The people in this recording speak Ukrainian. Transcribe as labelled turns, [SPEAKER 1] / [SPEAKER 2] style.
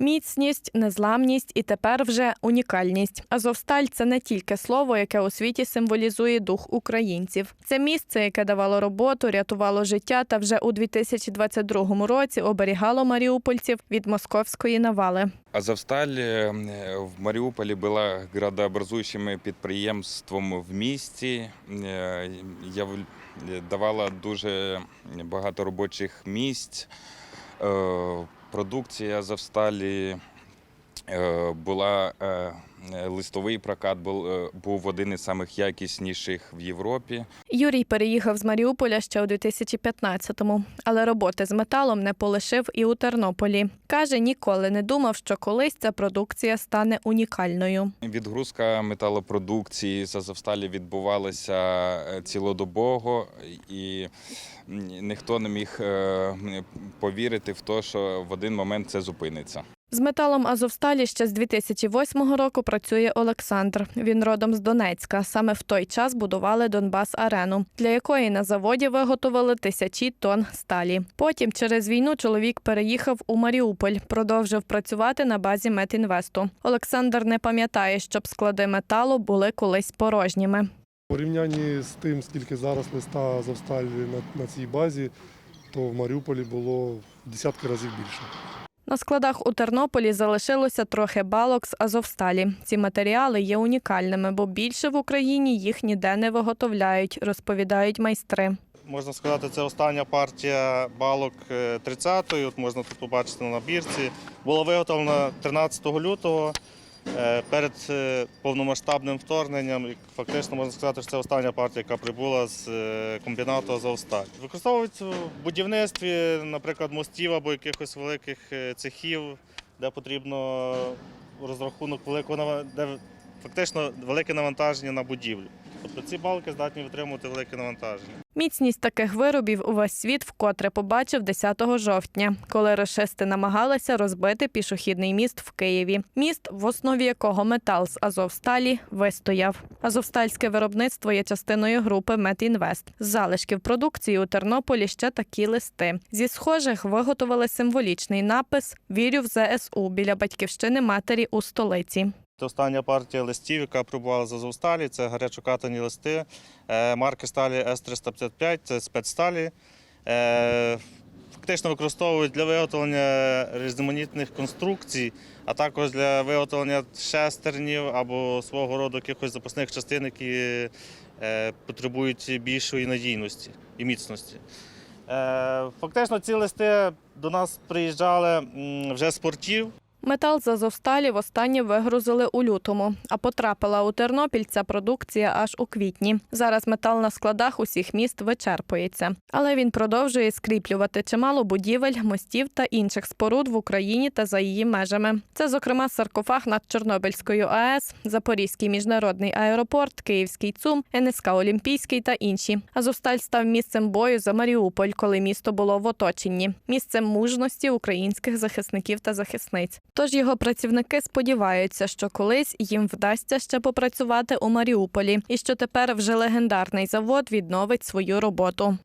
[SPEAKER 1] Міцність, незламність і тепер вже унікальність. Азовсталь це не тільки слово, яке у світі символізує дух українців. Це місце, яке давало роботу, рятувало життя та вже у 2022 році оберігало маріупольців від московської навали.
[SPEAKER 2] Азовсталь е, в Маріуполі була градообразуючим підприємством в місті. Е, яв- Давала дуже багато робочих місць. Продукція Азовсталі е, була е, листовий прокат був, е, був один із самих якісніших в Європі.
[SPEAKER 1] Юрій переїхав з Маріуполя ще у 2015-му, але роботи з металом не полишив і у Тернополі. Каже, ніколи не думав, що колись ця продукція стане унікальною.
[SPEAKER 2] Відгрузка металопродукції з Азовсталі відбувалася е, цілодобово, і ніхто не міг е, повірити в те, що в один момент це зупиниться.
[SPEAKER 1] З металом Азовсталі ще з 2008 року працює Олександр. Він родом з Донецька. Саме в той час будували Донбас Арену, для якої на заводі виготовили тисячі тонн сталі. Потім через війну чоловік переїхав у Маріуполь, продовжив працювати на базі Метінвесту. Олександр не пам'ятає, щоб склади металу були колись порожніми.
[SPEAKER 3] У порівнянні з тим, скільки зараз листа Азовсталі на, цій базі, то в Маріуполі було десятки разів більше.
[SPEAKER 1] На складах у Тернополі залишилося трохи балок з Азовсталі. Ці матеріали є унікальними, бо більше в Україні їх ніде не виготовляють, розповідають майстри.
[SPEAKER 4] Можна сказати, це остання партія балок е, 30-ї. От можна тут побачити на набірці. Була виготовлена 13 лютого е, перед е, повномасштабним вторгненням. Фактично можна сказати, що це остання партія, яка прибула з е, комбінату Азовсталь. Використовують в будівництві, наприклад, мостів або якихось великих е, цехів, де потрібно розрахунок великого де фактично велике навантаження на будівлю. Тобто ці балки здатні витримувати велике навантаження.
[SPEAKER 1] Міцність таких виробів увесь світ вкотре побачив 10 жовтня, коли рашисти намагалися розбити пішохідний міст в Києві. Міст, в основі якого метал з Азовсталі вистояв. Азовстальське виробництво є частиною групи Метінвест. З залишків продукції у Тернополі ще такі листи. Зі схожих виготовили символічний напис Вірю в ЗСУ біля батьківщини матері у столиці.
[SPEAKER 4] Це остання партія листів, яка прибувала з Азовсталі. Це гарячокатані листи е, марки сталі С-355, це спецсталі. Е, Фактично використовують для виготовлення різноманітних конструкцій, а також для виготовлення шестернів або свого роду якихось запасних частин, які е, потребують більшої надійності і міцності. Фактично ці листи до нас приїжджали вже з портів.
[SPEAKER 1] Метал з Азовсталі востаннє вигрузили у лютому, а потрапила у Тернопіль ця продукція аж у квітні. Зараз метал на складах усіх міст вичерпується, але він продовжує скріплювати чимало будівель, мостів та інших споруд в Україні та за її межами. Це, зокрема, саркофаг над Чорнобильською АЕС, Запорізький міжнародний аеропорт, Київський ЦУМ, НСК Олімпійський та інші. Азовсталь став місцем бою за Маріуполь, коли місто було в оточенні, місцем мужності українських захисників та захисниць. Тож його працівники сподіваються, що колись їм вдасться ще попрацювати у Маріуполі, і що тепер вже легендарний завод відновить свою роботу.